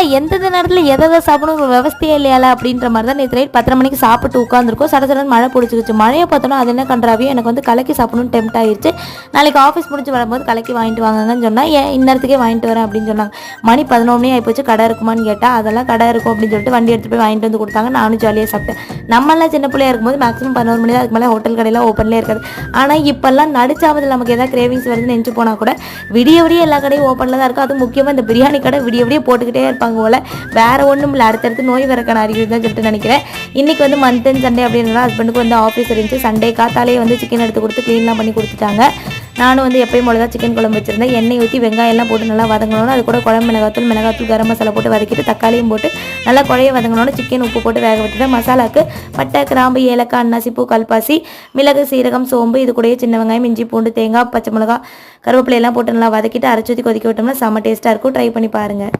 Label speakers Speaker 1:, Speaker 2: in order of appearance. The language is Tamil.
Speaker 1: ஏல எந்தெந்த நேரத்தில் எதை எதை சாப்பிடணும் ஒரு விவஸ்தையே இல்லையால அப்படின்ற மாதிரி தான் நேற்று நைட் பத்தரை மணிக்கு சாப்பிட்டு உட்காந்துருக்கோம் சட சடன் மழை பிடிச்சிருச்சு மழையை பார்த்தோன்னா அது என்ன கன்றாவே எனக்கு வந்து கலக்கி சாப்பிடணும்னு டெம்ட் ஆயிடுச்சு நாளைக்கு ஆஃபீஸ் முடிச்சு வரும்போது கலக்கி வாங்கிட்டு வாங்கன்னு சொன்னால் ஏன் இந்நேரத்துக்கே வாங்கிட்டு வரேன் அப்படின்னு சொன்னாங்க. மணி பதினொன்று மணி ஆகிப்போச்சு கடை இருக்குமான்னு கேட்டால் அதெல்லாம் கடை இருக்கும் அப்படின்னு சொல்லிட்டு வண்டி எடுத்து போய் வாங்கிட்டு வந்து கொடுத்தாங்க. நானும் ஜாலியாக சாப்பிட்டேன். நம்மளாம் சின்ன பிள்ளையா இருக்கும்போது மேக்ஸிமம் பதினோரு மணி தான். அதுக்கு மேலே ஹோட்டல் கடையில் ஓப்பன்லேயே இருக்காது. ஆனால் இப்போல்லாம் நடிச்சாவது நமக்கு எதாவது கிரேவிங்ஸ் வருதுன்னு நினச்சி போனால் கூட விடிய விடிய எல்லா கடையும் ஓப்பனில் தான் இருக்கும். அதுவும் முக்கியமாக இந்த பிரியாணி கடை விடிய விடிய போட்டுக்கிட்டே இருப்பாங்க. போல வேறு ஒன்றும் இல்லை அடுத்தடுத்து நோய் வரக்கான அறிகுறி தான் சொல்லிட்டு நினைக்கிறேன். இன்னைக்கு வந்து மந்த் அண்ட் சண்டே அப்படின்னா ஹஸ்பண்டுக்கு வந்து ஆஃபீஸ் இருந்துச்சு. சண்டே காத்தாலே வந்து சிக்கன் எடுத்து கொடுத்து க்ளீன்லாம் பண்ணி கொடுத்துட்டாங்க. நானும் வந்து எப்பயும் போல தான் சிக்கன் குழம்பு வச்சிருந்தேன். எண்ணெய் ஊற்றி வெங்காயம்லாம் போட்டு நல்லா வதங்கணும்னு அது கூட குழம்பு மிளகாத்தூள் மிளகாத்தூள் கரம் மசாலா போட்டு வதக்கிட்டு தக்காளியும் போட்டு நல்லா குழைய வதங்கணும்னு சிக்கன் உப்பு போட்டு வேக விட்டுட்டேன். மசாலாக்கு பட்டை கிராம்பு ஏலக்காய் அன்னாசிப்பூ கல்பாசி மிளகு சீரகம் சோம்பு இது கூடயே சின்ன வெங்காயம் இஞ்சி பூண்டு தேங்காய் பச்சை மிளகா கருவேப்பிலையெல்லாம் போட்டு நல்லா வதக்கிட்டு அரைச்சி ஊற்றி கொதிக்க விட்டோம்னா செம்ம டேஸ்ட்டாக இருக்கும். ட்ரை பண்ணி பாருங்கள்